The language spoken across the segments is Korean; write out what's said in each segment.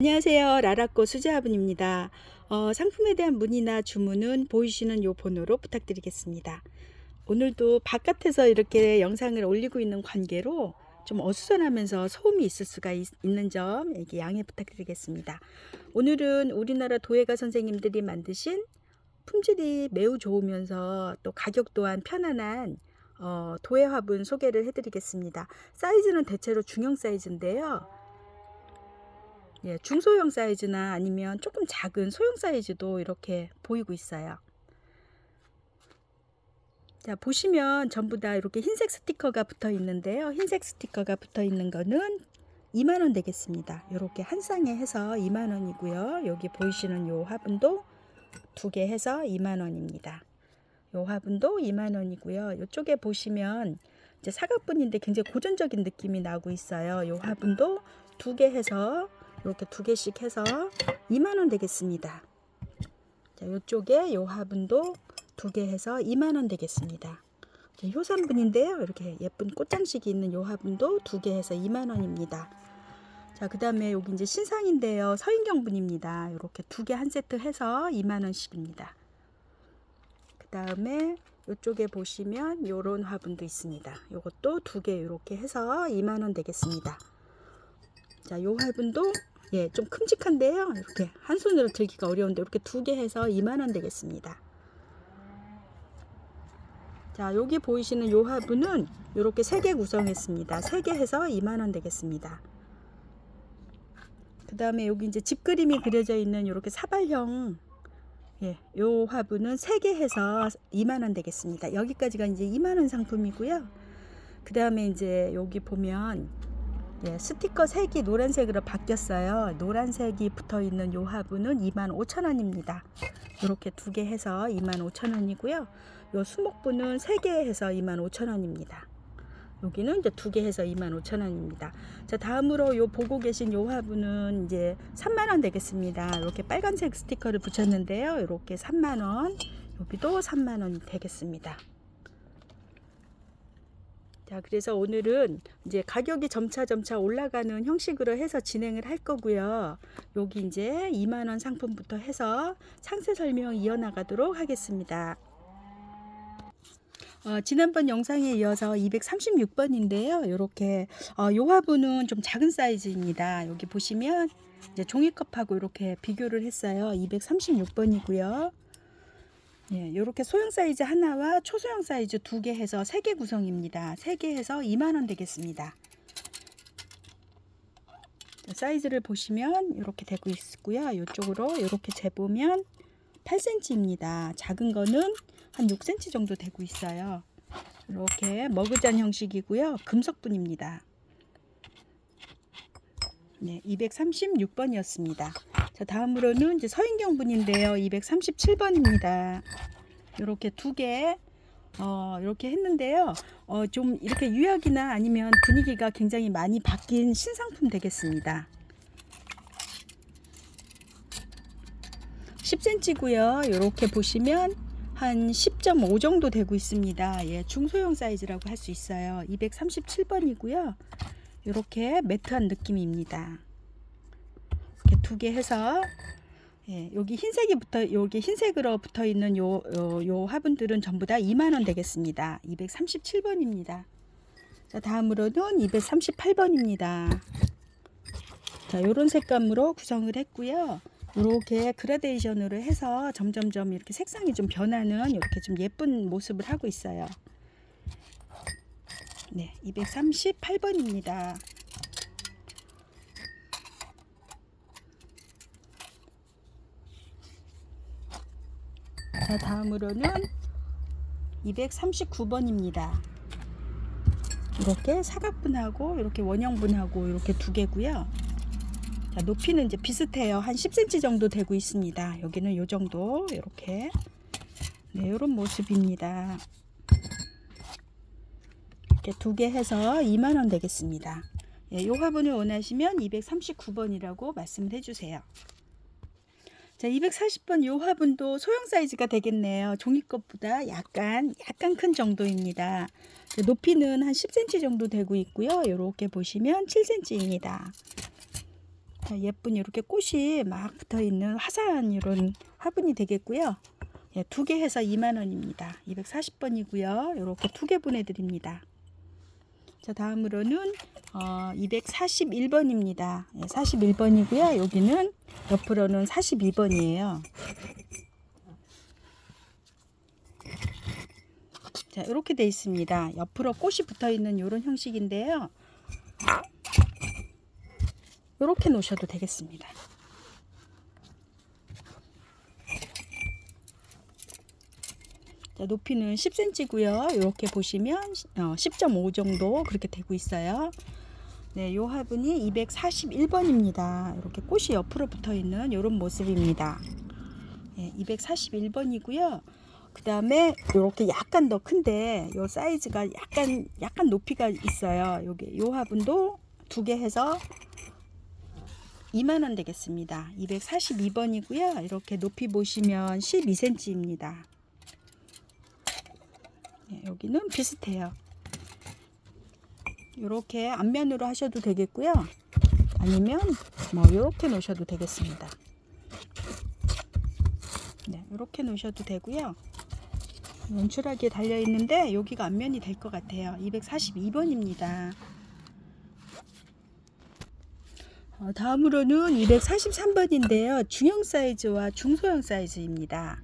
안녕하세요. 라라코 수제화분입니다. 어, 상품에 대한 문의나 주문은 보이시는 요 번호로 부탁드리겠습니다. 오늘도 바깥에서 이렇게 영상을 올리고 있는 관계로 좀 어수선하면서 소음이 있을 수가 있, 는점 양해 부탁드리겠습니다. 오늘은 우리나라 도예가 선생님들이 만드신 품질이 매우 좋으면서 또 가격 또한 편안한 어, 도예 화분 소개를 해드리겠습니다. 사이즈는 대체로 중형 사이즈인데요. 예, 중소형 사이즈나 아니면 조금 작은 소형 사이즈도 이렇게 보이고 있어요. 자, 보시면 전부 다 이렇게 흰색 스티커가 붙어 있는데요. 흰색 스티커가 붙어 있는 거는 2만원 되겠습니다. 이렇게 한 쌍에 해서 2만원이고요. 여기 보이시는 요 화분도 두 개 해서 2만원입니다. 요 화분도 2만원이고요. 이쪽에 보시면 이제 사각분인데 굉장히 고전적인 느낌이 나고 있어요. 요 화분도 두 개 해서 이렇게 두 개씩 해서 2만 원 되겠습니다. 자, 이쪽에 요 화분도 두 개 해서 2만 원 되겠습니다. 자, 효산분인데요. 이렇게 예쁜 꽃장식이 있는 요 화분도 두 개 해서 2만 원입니다. 자, 그 다음에 여기 이제 신상인데요. 서인경분입니다. 이렇게 두 개 한 세트 해서 2만 원씩입니다. 그 다음에 이쪽에 보시면 요런 화분도 있습니다. 요것도 두 개 이렇게 해서 2만 원 되겠습니다. 자, 요 화분도 예, 좀 큼직한데요. 이렇게 한 손으로 들기가 어려운데 이렇게 두 개 해서 2만 원 되겠습니다. 자, 여기 보이시는 요 화분은 이렇게 세 개 구성했습니다. 세 개 해서 2만 원 되겠습니다. 그 다음에 여기 이제 집 그림이 그려져 있는 이렇게 사발형 예, 요 화분은 세 개 해서 2만 원 되겠습니다. 여기까지가 이제 2만 원 상품이고요. 그 다음에 이제 여기 보면 예, 스티커 색이 노란색으로 바뀌었어요. 노란색이 붙어 있는 요 화분은 25,000원입니다. 이렇게 두 개 해서 25,000원이고요. 요 수목분은 세 개 해서 25,000원입니다. 여기는 이제 두 개 해서 25,000원입니다. 자, 다음으로 요 보고 계신 요 화분은 이제 3만 원 되겠습니다. 이렇게 빨간색 스티커를 붙였는데요. 이렇게 3만 원. 여기도 3만 원 되겠습니다. 자, 그래서 오늘은 이제 가격이 점차 점차 올라가는 형식으로 해서 진행을 할 거고요. 여기 이제 2만 원 상품부터 해서 상세 설명 이어나가도록 하겠습니다. 어, 지난번 영상에 이어서 236번인데요. 이렇게 어, 요 화분은 좀 작은 사이즈입니다. 여기 보시면 이제 종이컵하고 이렇게 비교를 했어요. 236번이고요. 예, 이렇게 소형 사이즈 하나와 초소형 사이즈 두 개 해서 세 개 구성입니다. 세 개 해서 2만 원 되겠습니다. 자, 사이즈를 보시면 이렇게 되고 있고요. 이쪽으로 이렇게 재보면 8cm입니다. 작은 거는 한 6cm 정도 되고 있어요. 이렇게 머그잔 형식이고요. 금속분입니다. 네, 236번이었습니다. 자, 다음으로는 이제 서인경 분인데요. 237번입니다. 이렇게 두 개, 어, 이렇게 했는데요. 어, 좀 이렇게 유약이나 아니면 분위기가 굉장히 많이 바뀐 신상품 되겠습니다. 10cm고요. 이렇게 보시면 한 10.5 정도 되고 있습니다. 예, 중소형 사이즈라고 할 수 있어요. 237번이고요. 이렇게 매트한 느낌입니다. 두 개 해서 예, 여기 흰색이 붙어 여기 흰색으로 붙어 있는 요, 요, 요 화분들은 전부 다 2만 원 되겠습니다. 237번입니다. 자, 다음으로는 238번입니다. 자, 요런 색감으로 구성을 했고요. 이렇게 그라데이션으로 해서 점점점 이렇게 색상이 좀 변하는 이렇게 좀 예쁜 모습을 하고 있어요. 네, 238번입니다. 자, 다음으로는 239번입니다. 이렇게 사각분하고 이렇게 원형분하고 이렇게 두 개고요. 자, 높이는 이제 비슷해요. 한 10cm 정도 되고 있습니다. 여기는 요 정도 이렇게 네, 이런 모습입니다. 이렇게 두 개 해서 2만 원 되겠습니다. 예, 요 화분을 원하시면 239번이라고 말씀을 해주세요. 자, 240번 요 화분도 소형 사이즈가 되겠네요. 종이컵보다 약간 약간 큰 정도입니다. 높이는 한 10cm 정도 되고 있고요. 이렇게 보시면 7cm입니다. 자, 예쁜 이렇게 꽃이 막 붙어 있는 화사한 이런 화분이 되겠고요. 예, 두개 해서 2만 원입니다. 240번이고요. 이렇게 두 개 보내드립니다. 자, 다음으로는 어, 241번입니다. 예, 41번이고요. 여기는 옆으로는 42번이에요. 자, 이렇게 돼 있습니다. 옆으로 꽃이 붙어 있는 이런 형식인데요. 이렇게 놓으셔도 되겠습니다. 자, 높이는 10cm고요. 이렇게 보시면 어, 10.5 정도 그렇게 되고 있어요. 네, 요 화분이 241번입니다. 이렇게 꽃이 옆으로 붙어 있는 이런 모습입니다. 네, 241번이고요. 그 다음에 이렇게 약간 더 큰데 요 사이즈가 약간 약간 높이가 있어요. 요게 요 화분도 두 개 해서 2만 원 되겠습니다. 242번이고요. 이렇게 높이 보시면 12cm입니다. 네, 여기는 비슷해요. 이렇게 앞면으로 하셔도 되겠고요. 아니면 뭐 이렇게 놓으셔도 되겠습니다. 네, 이렇게 놓으셔도 되고요. 연출하게 달려 있는데 여기가 앞면이 될 것 같아요. 242번입니다. 어, 다음으로는 243번인데요. 중형 사이즈와 중소형 사이즈입니다.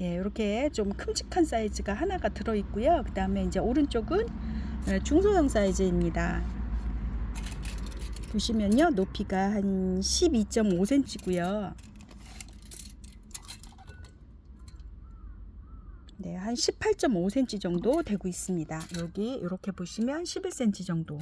예, 이렇게 좀 큼직한 사이즈가 하나가 들어 있고요. 그 다음에 이제 오른쪽은 어, 중소형 사이즈입니다. 보시면요, 높이가 한 12.5cm고요. 네, 한 18.5cm 정도 되고 있습니다. 여기 이렇게 보시면 11cm 정도.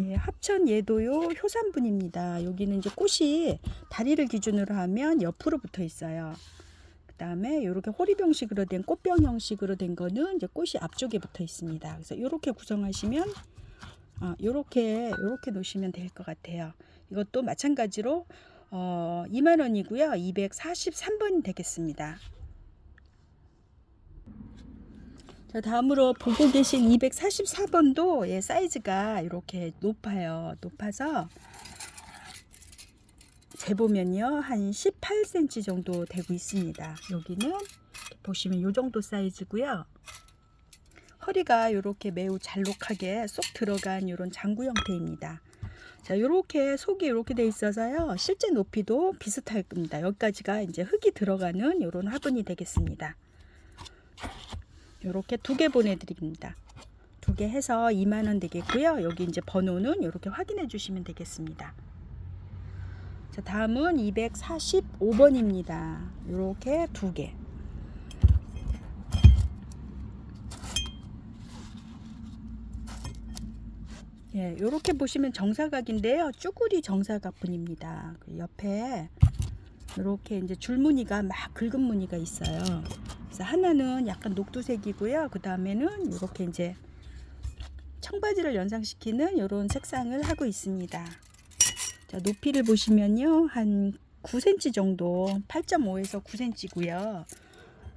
예, 합천 예도요 효산분입니다. 여기는 이제 꽃이 다리를 기준으로 하면 옆으로 붙어 있어요. 그 다음에 이렇게 호리병식으로 된 꽃병 형식으로 된 거는 이제 꽃이 앞쪽에 붙어 있습니다. 그래서 이렇게 구성하시면 어, 이렇게 이렇게 놓으시면 될 것 같아요. 이것도 마찬가지로 어, 2만 원이고요. 243번 되겠습니다. 자, 다음으로 보고 계신 244번도 예, 사이즈가 이렇게 높아요. 높아서 재보면요. 한 18cm 정도 되고 있습니다. 여기는 보시면 이 정도 사이즈고요. 허리가 이렇게 매우 잘록하게 쏙 들어간 이런 장구 형태입니다. 자, 이렇게 속이 이렇게 돼 있어서요. 실제 높이도 비슷할 겁니다. 여기까지가 이제 흙이 들어가는 이런 화분이 되겠습니다. 이렇게 두 개 보내드립니다. 두 개 해서 2만 원 되겠고요. 여기 이제 번호는 이렇게 확인해 주시면 되겠습니다. 자, 다음은 245번입니다. 이렇게 두 개. 예, 이렇게 보시면 정사각인데요. 쭈구리 정사각분입니다. 그 옆에 이렇게 이제 줄무늬가 막 긁은 무늬가 있어요. 그래서 하나는 약간 녹두색이고요. 그 다음에는 이렇게 이제 청바지를 연상시키는 이런 색상을 하고 있습니다. 자, 높이를 보시면요. 한 9cm 정도, 8.5에서 9cm고요.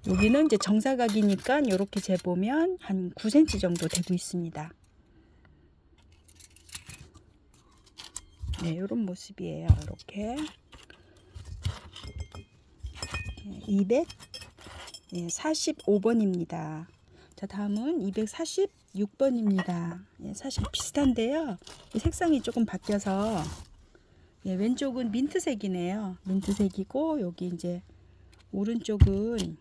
여기는 이제 정사각이니까 이렇게 재보면 한 9cm 정도 되고 있습니다. 네, 이런 모습이에요. 이렇게 245번입니다. 자, 다음은 246번입니다. 예, 사실 비슷한데요. 이 색상이 조금 바뀌어서 예, 왼쪽은 민트색이네요. 민트색이고 여기 이제 오른쪽은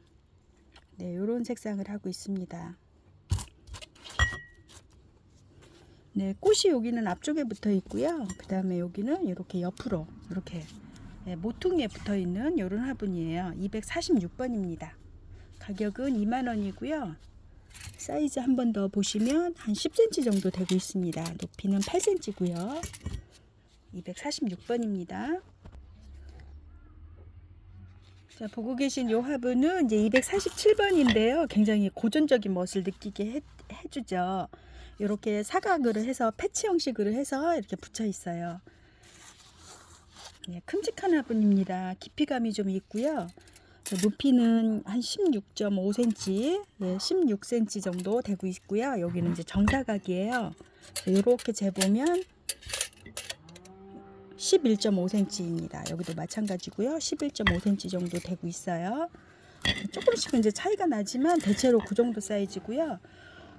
네, 이런 색상을 하고 있습니다. 네, 꽃이 여기는 앞쪽에 붙어 있고요. 그 다음에 여기는 이렇게 옆으로 이렇게 네, 모퉁이에 붙어 있는 이런 화분이에요. 246번입니다. 가격은 2만 원이고요. 사이즈 한 번 더 보시면 한 10cm 정도 되고 있습니다. 높이는 8cm고요. 246번입니다. 자, 보고 계신 이 화분은 이제 247번인데요. 굉장히 고전적인 멋을 느끼게 해, 해주죠. 이렇게 사각으로 해서 패치 형식으로 해서 이렇게 붙여 있어요. 예, 큼직한 화분입니다. 깊이감이 좀 있고요. 자, 높이는 한 16.5cm, 예, 16cm 정도 되고 있고요. 여기는 이제 정사각이에요. 이렇게 재보면 11.5cm입니다. 여기도 마찬가지고요. 11.5cm 정도 되고 있어요. 조금씩 이제 차이가 나지만 대체로 그 정도 사이즈고요.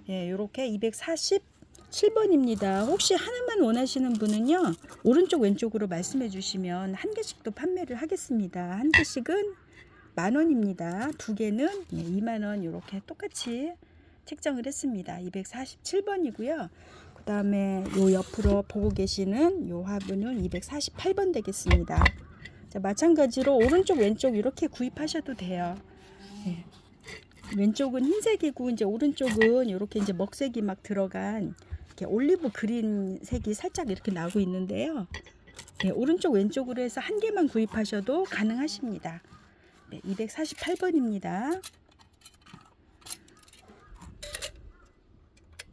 예, 이렇게 247번입니다. 혹시 하나만 원하시는 분은요. 오른쪽 왼쪽으로 말씀해 주시면 한 개씩도 판매를 하겠습니다. 한 개씩은 만 원입니다. 두 개는 예, 2만 원 이렇게 똑같이 책정을 했습니다. 247번이고요. 그 다음에 요 옆으로 보고 계시는 요 화분은 248번 되겠습니다. 자, 마찬가지로 오른쪽 왼쪽 이렇게 구입하셔도 돼요. 예. 왼쪽은 흰색이고 이제 오른쪽은 이렇게 이제 먹색이 막 들어간 이렇게 올리브 그린 색이 살짝 이렇게 나고 있는데요. 예, 오른쪽 왼쪽으로 해서 한 개만 구입하셔도 가능하십니다. 네, 248번입니다.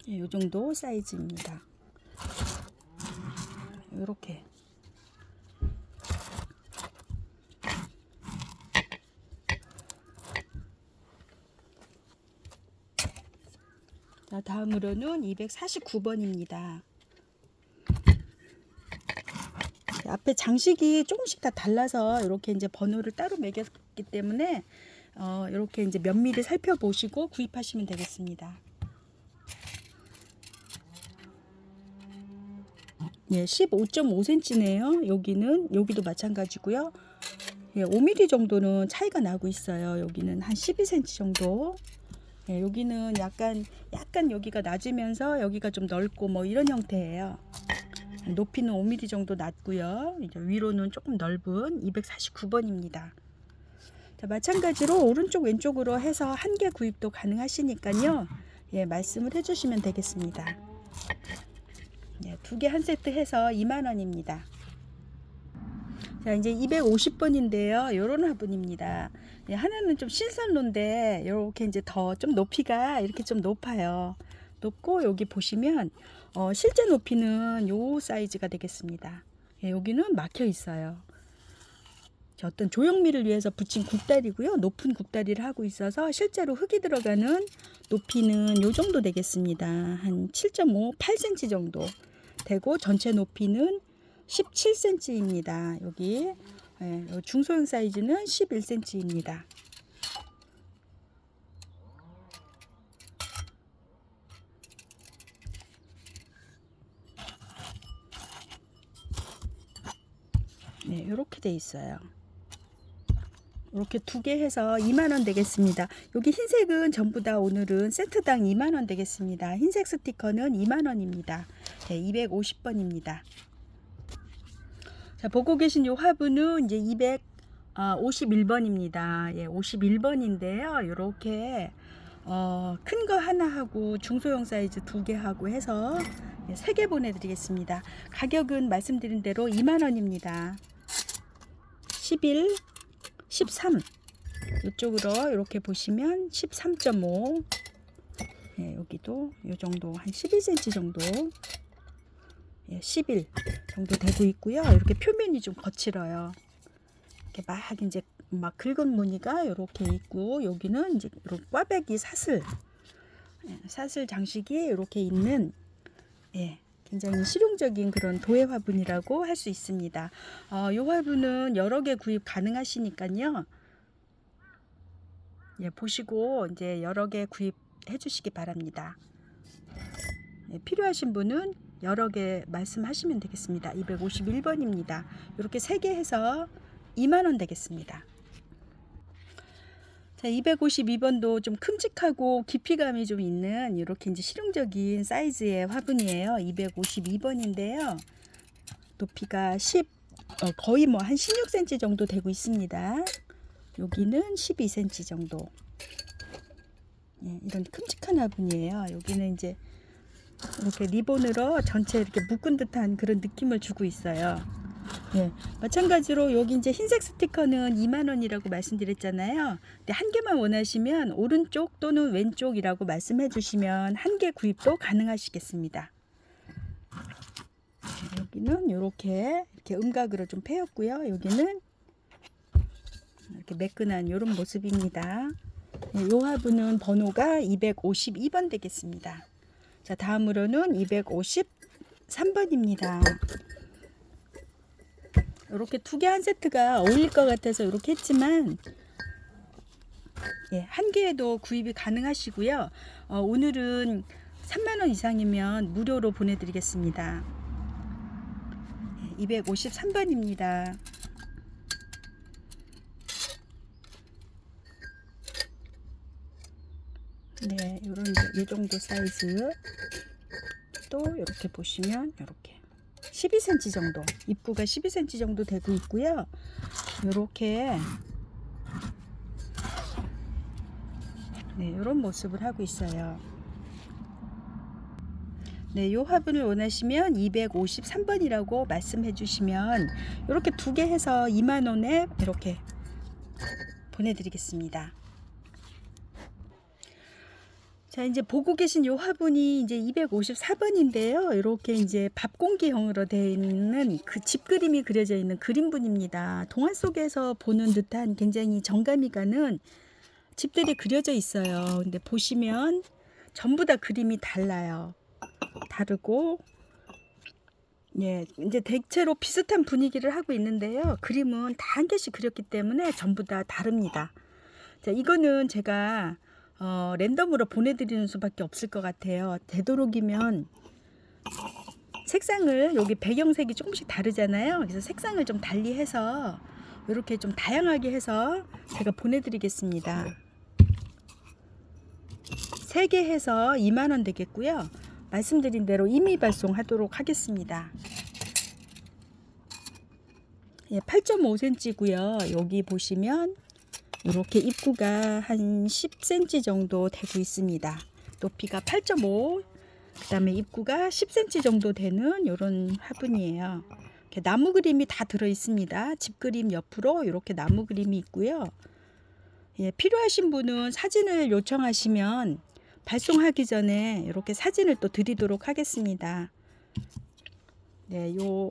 예, 요 정도 사이즈입니다. 이렇게 자, 다음으로는 249번입니다. 앞에 장식이 조금씩 다 달라서 이렇게 이제 번호를 따로 매겼기 때문에 어, 이렇게 이제 면밀히 살펴보시고 구입하시면 되겠습니다. 예, 15.5cm네요. 여기는 여기도 마찬가지고요. 예, 5mm 정도는 차이가 나고 있어요. 여기는 한 12cm 정도. 예, 여기는 약간 약간 여기가 낮으면서 여기가 좀 넓고 뭐 이런 형태예요. 높이는 5mm 정도 낮고요. 이제 위로는 조금 넓은 249번입니다. 자, 마찬가지로 오른쪽 왼쪽으로 해서 한 개 구입도 가능하시니까요. 예, 말씀을 해주시면 되겠습니다. 예, 두 개 한 세트 해서 2만 원입니다. 자, 이제 250번인데요. 요런 화분입니다. 예, 하나는 좀 신선로인데 이렇게 이제 더 좀 높이가 이렇게 좀 높아요. 높고 여기 보시면 어, 실제 높이는 요 사이즈가 되겠습니다. 예, 여기는 막혀 있어요. 자, 어떤 조형미를 위해서 붙인 굽다리고요. 높은 굽다리를 하고 있어서 실제로 흙이 들어가는 높이는 요 정도 되겠습니다. 한 7.5, 8cm 정도 되고 전체 높이는 17cm입니다. 여기 예, 요 중소형 사이즈는 11cm입니다. 네, 이렇게 돼 있어요. 이렇게 두 개 해서 2만 원 되겠습니다. 여기 흰색은 전부 다 오늘은 세트당 2만 원 되겠습니다. 흰색 스티커는 2만 원입니다. 네, 250번입니다. 자, 보고 계신 요 화분은 이제 251번입니다. 예, 51번인데요. 이렇게 어, 큰 거 하나 하고 중소형 사이즈 두 개 하고 해서 예, 세개 보내드리겠습니다. 가격은 말씀드린 대로 2만 원입니다. 11, 13 이쪽으로 이렇게 보시면 13.5 예, 여기도 이 정도 한 11cm 정도 예, 11 정도 되고 있고요. 이렇게 표면이 좀 거칠어요. 이렇게 막 이제 막 긁은 무늬가 이렇게 있고 여기는 이제 이런 꽈배기 사슬 예, 사슬 장식이 이렇게 있는 예, 굉장히 실용적인 그런 도예 화분이라고 할 수 있습니다. 어, 이 화분은 여러 개 구입 가능하시니까요. 예, 보시고 이제 여러 개 구입해 주시기 바랍니다. 예, 필요하신 분은 여러 개 말씀하시면 되겠습니다. 251번입니다. 이렇게 세 개 해서 2만 원 되겠습니다. 자, 252번도 좀 큼직하고 깊이감이 좀 있는 이렇게 이제 실용적인 사이즈의 화분이에요. 252번인데요. 높이가 10 어, 거의 뭐 한 16cm 정도 되고 있습니다. 여기는 12cm 정도. 예, 이런 큼직한 화분이에요. 여기는 이제 이렇게 리본으로 전체 이렇게 묶은 듯한 그런 느낌을 주고 있어요. 예, 마찬가지로 여기 이제 흰색 스티커는 2만 원이라고 말씀드렸잖아요. 근데 한 개만 원하시면 오른쪽 또는 왼쪽이라고 말씀해 주시면 한 개 구입도 가능하시겠습니다. 예, 여기는 이렇게 이렇게 음각으로 좀 패였고요. 여기는 이렇게 매끈한 이런 모습입니다. 네, 요 화분은 번호가 252번 되겠습니다. 자, 다음으로는 253번입니다. 이렇게 두 개 한 세트가 어울릴 것 같아서 이렇게 했지만 예, 한 개에도 구입이 가능하시고요. 어, 오늘은 3만 원 이상이면 무료로 보내드리겠습니다. 253번입니다. 네, 요런 이 정도 사이즈 또 이렇게 보시면 이렇게 12cm 정도 입구가 12cm 정도 되고 있고요. 이렇게 네, 이런 모습을 하고 있어요. 네, 요 화분을 원하시면 253번이라고 말씀해 주시면 이렇게 두 개 해서 2만 원에 이렇게 보내드리겠습니다. 자, 이제 보고 계신 요 화분이 이제 254번인데요. 이렇게 이제 밥공기형으로 되어 있는 그 집 그림이 그려져 있는 그림분입니다. 동화 속에서 보는 듯한 굉장히 정감이 가는 집들이 그려져 있어요. 근데 보시면 전부 다 그림이 달라요. 다르고 예, 이제 대체로 비슷한 분위기를 하고 있는데요. 그림은 다 한 개씩 그렸기 때문에 전부 다 다릅니다. 자, 이거는 제가 어, 랜덤으로 보내드리는 수밖에 없을 것 같아요. 되도록이면 색상을 여기 배경색이 조금씩 다르잖아요. 그래서 색상을 좀 달리 해서 이렇게 좀 다양하게 해서 제가 보내드리겠습니다. 3개 해서 2만원 되겠고요. 말씀드린 대로 임의 발송하도록 하겠습니다. 예, 8.5cm고요. 여기 보시면 이렇게 입구가 한 10cm 정도 되고 있습니다. 높이가 8.5, 그 다음에 입구가 10cm 정도 되는 이런 화분이에요. 이렇게 나무 그림이 다 들어 있습니다. 집 그림 옆으로 이렇게 나무 그림이 있고요. 예, 필요하신 분은 사진을 요청하시면 발송하기 전에 이렇게 사진을 또 드리도록 하겠습니다. 네, 요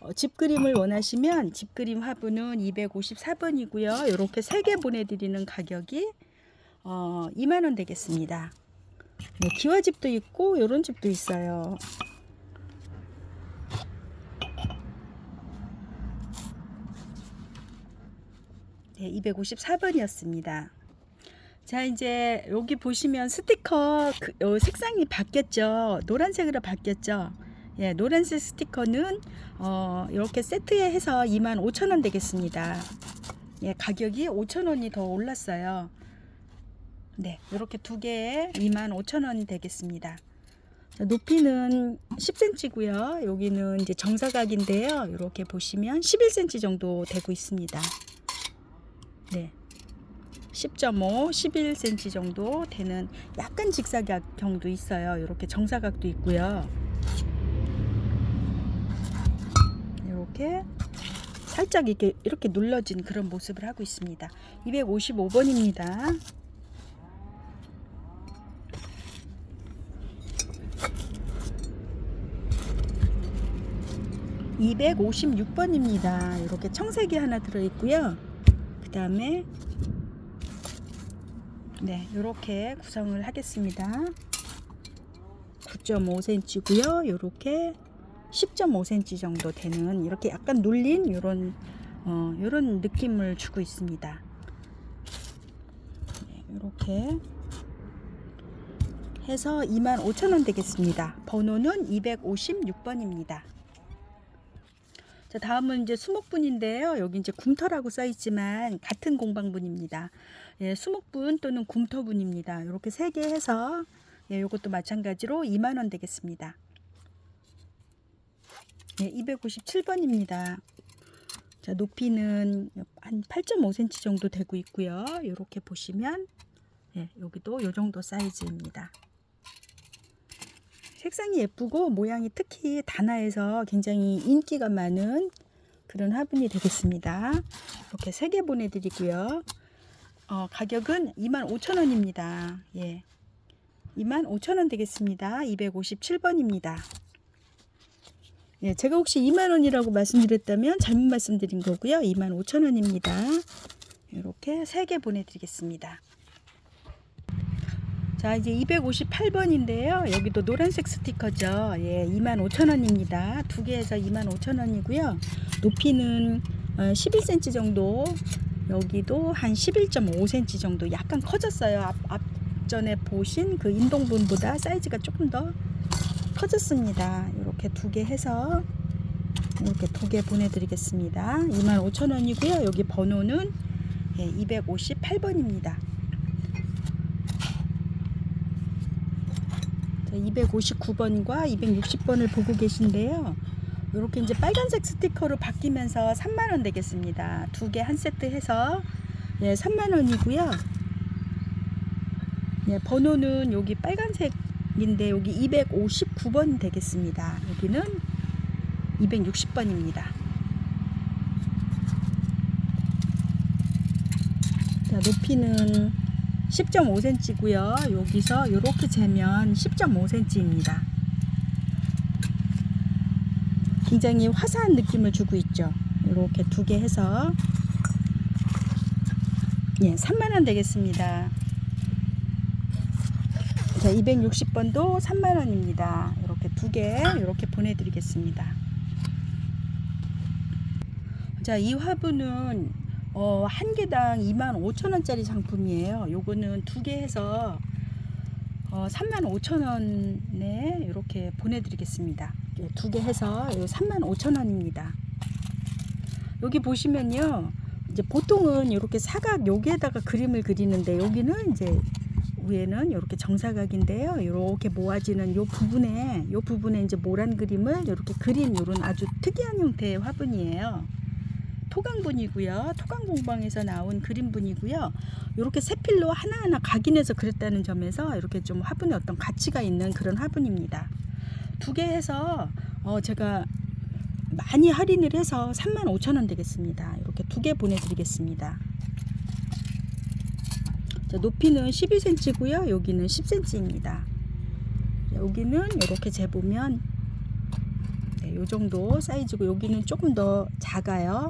어, 집 그림을 원하시면 집 그림 화분은 254번이고요. 이렇게 3개 보내드리는 가격이 어, 2만 원 되겠습니다. 네, 기와집도 있고 이런 집도 있어요. 네, 254번이었습니다. 자, 이제 여기 보시면 스티커 그, 어, 색상이 바뀌었죠. 노란색으로 바뀌었죠. 예, 노란색 스티커는 어, 이렇게 세트에 해서 25,000원 되겠습니다. 예, 가격이 5,000원이 더 올랐어요. 네, 이렇게 두 개에 25,000원이 되겠습니다. 자, 높이는 10cm고요. 여기는 이제 정사각인데요. 이렇게 보시면 11cm 정도 되고 있습니다. 네. 10.5, 11cm 정도 되는 약간 직사각형도 있어요. 이렇게 정사각도 있고요. 이렇게 살짝 이렇게 이렇게 눌러진 그런 모습을 하고 있습니다. 255번입니다. (256번입니다) 이렇게 청색이 하나 들어 있고요 그 다음에 네 이렇게 구성을 하겠습니다 9.5cm고요 이렇게 10.5cm 정도 되는 이렇게 약간 눌린 이런 어, 이런 느낌을 주고 있습니다. 네, 이렇게 해서 25,000원 되겠습니다. 번호는 256번입니다. 자, 다음은 이제 수목분인데요. 여기 이제 궁터라고 써 있지만 같은 공방분입니다. 예, 수목분 또는 궁터분입니다. 이렇게 세 개 해서 예, 이것도 마찬가지로 2만 원 되겠습니다. 네, 257번입니다. 자, 높이는 한 8.5cm 정도 되고 있고요. 이렇게 보시면 예, 여기도 이 정도 사이즈입니다. 색상이 예쁘고 모양이 특히 단아해서 굉장히 인기가 많은 그런 화분이 되겠습니다. 이렇게 3개 보내드리고요. 어, 가격은 25,000원입니다. 예. 25,000원 되겠습니다. 257번입니다. 예, 제가 혹시 2만 원이라고 말씀드렸다면 잘못 말씀드린 거고요. 2만 5천 원입니다. 이렇게 세개 보내드리겠습니다. 자 이제 258번인데요. 여기도 노란색 스티커죠. 예, 25,000원입니다. 두 개에서 25,000원이고요. 높이는 어, 11cm 정도. 여기도 한 11.5cm 정도 약간 커졌어요. 앞, 앞전에 보신 그 인동분보다 사이즈가 조금 더 커졌습니다. 이렇게 두 개 해서 이렇게 두 개 보내드리겠습니다. 25,000원이고요. 여기 번호는 예, 258번입니다. 259번과 260번을 보고 계신데요. 이렇게 이제 빨간색 스티커로 바뀌면서 3만원 되겠습니다. 두 개 한 세트 해서 예, 3만원이고요. 예, 번호는 여기 빨간색 인데 여기 259번 되겠습니다. 여기는 260번입니다. 자, 높이는 10.5cm고요. 여기서 이렇게 재면 10.5cm입니다. 굉장히 화사한 느낌을 주고 있죠. 이렇게 두 개 해서 예, 3만 원 되겠습니다. 자, 260번도 3만 원입니다. 이렇게 두 개 이렇게 보내드리겠습니다. 자, 이 화분은 어, 한 개당 25,000원짜리 상품이에요. 요거는 두 개 해서 어, 35,000원에 이렇게 보내드리겠습니다. 예, 두개 해서 35,000원입니다. 여기 보시면요. 이제 보통은 이렇게 사각 여기에다가 그림을 그리는데 여기는 이제 위에는 이렇게 정사각인데요. 이렇게 모아지는 요 부분에 요 부분에 이제 모란 그림을 이렇게 그린 이런 아주 특이한 형태의 화분이에요. 토강분이고요. 토강공방에서 나온 그림분이고요. 이렇게 세필로 하나하나 각인해서 그렸다는 점에서 이렇게 좀 화분에 어떤 가치가 있는 그런 화분입니다. 두 개 해서 어 제가 많이 할인을 해서 35,000원 되겠습니다. 이렇게 두 개 보내드리겠습니다. 자, 높이는 12cm고요. 여기는 10cm입니다. 여기는 이렇게 재보면 네, 요 정도 사이즈고 여기는 조금 더 작아요.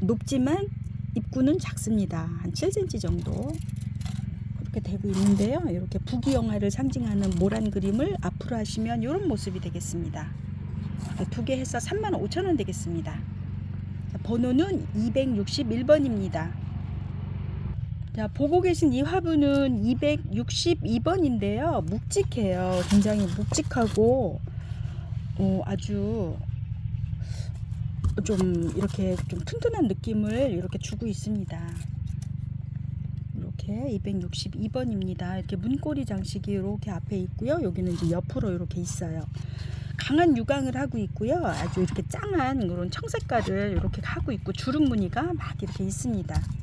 높지만 입구는 작습니다. 한 7cm 정도 그렇게 되고 있는데요. 이렇게 부귀영화를 상징하는 모란 그림을 앞으로 하시면 이런 모습이 되겠습니다. 두 개 해서 35,000원 되겠습니다. 자, 번호는 261번입니다. 자, 보고 계신 이 화분은 262번인데요. 묵직해요. 굉장히 묵직하고 어, 아주 좀 이렇게 좀 튼튼한 느낌을 이렇게 주고 있습니다. 이렇게 262번입니다. 이렇게 문고리 장식이 이렇게 앞에 있고요. 여기는 이제 옆으로 이렇게 있어요. 강한 유광을 하고 있고요. 아주 이렇게 짱한 그런 청색깔을 이렇게 하고 있고 주름 무늬가 막 이렇게 있습니다.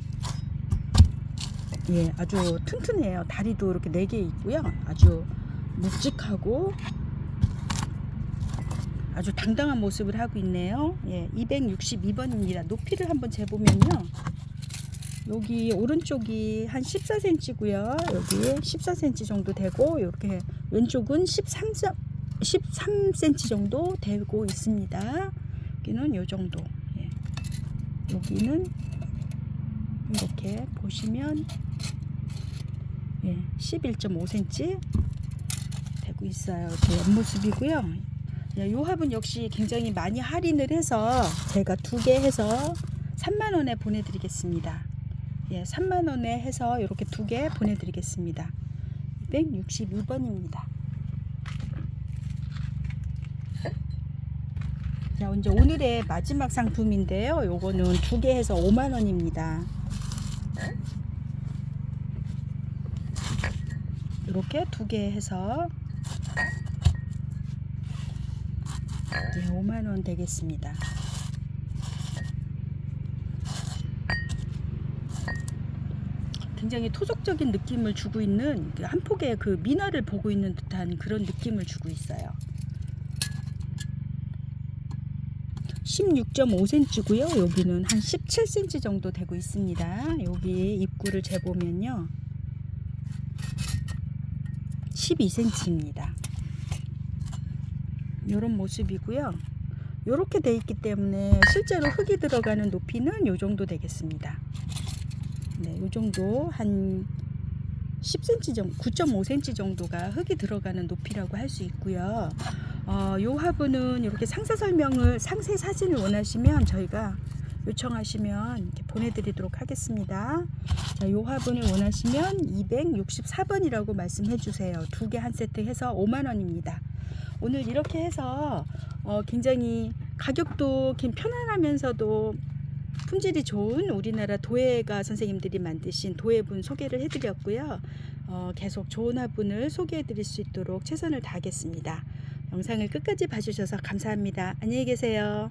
예, 아주 튼튼해요. 다리도 이렇게 네 개 있고요. 아주 묵직하고 아주 당당한 모습을 하고 있네요. 예, 262번입니다. 높이를 한번 재보면요. 여기 오른쪽이 한 14cm고요. 여기 14cm 정도 되고 이렇게 왼쪽은 13, 13cm 정도 되고 있습니다. 여기는 요 정도. 예. 여기는 이렇게 보시면 예, 11.5cm 되고 있어요. 이렇게 옆모습이고요. 예, 요 화분 역시 굉장히 많이 할인을 해서 제가 두 개 해서 3만 원에 보내드리겠습니다. 예, 3만 원에 해서 이렇게 두 개 보내드리겠습니다. 262번입니다. 자, 이제 오늘의 마지막 상품인데요. 요거는 두 개 해서 5만 원입니다. 이렇게 두 개 해서 네, 5만 원 되겠습니다. 굉장히 토속적인 느낌을 주고 있는 그한 폭의 그 미나를 보고 있는 듯한 그런 느낌을 주고 있어요. 16.5cm고요. 여기는 한 17cm 정도 되고 있습니다. 여기 입구를 재보면요. 12cm입니다. 이런 모습이고요. 이렇게 돼 있기 때문에 실제로 흙이 들어가는 높이는 이 정도 되겠습니다. 네, 요 정도 한 10cm 정도, 9.5cm 정도가 흙이 들어가는 높이라고 할 수 있고요. 어, 요 화분은 이렇게 상세 설명을 상세 사진을 원하시면 저희가 요청하시면 보내드리도록 하겠습니다. 자, 요 화분을 원하시면 264번이라고 말씀해 주세요. 두 개 한 세트 해서 5만 원입니다. 오늘 이렇게 해서 어, 굉장히 가격도 긴 편안하면서도 품질이 좋은 우리나라 도예가 선생님들이 만드신 도예분 소개를 해드렸고요. 어, 계속 좋은 화분을 소개해드릴 수 있도록 최선을 다하겠습니다. 영상을 끝까지 봐주셔서 감사합니다. 안녕히 계세요.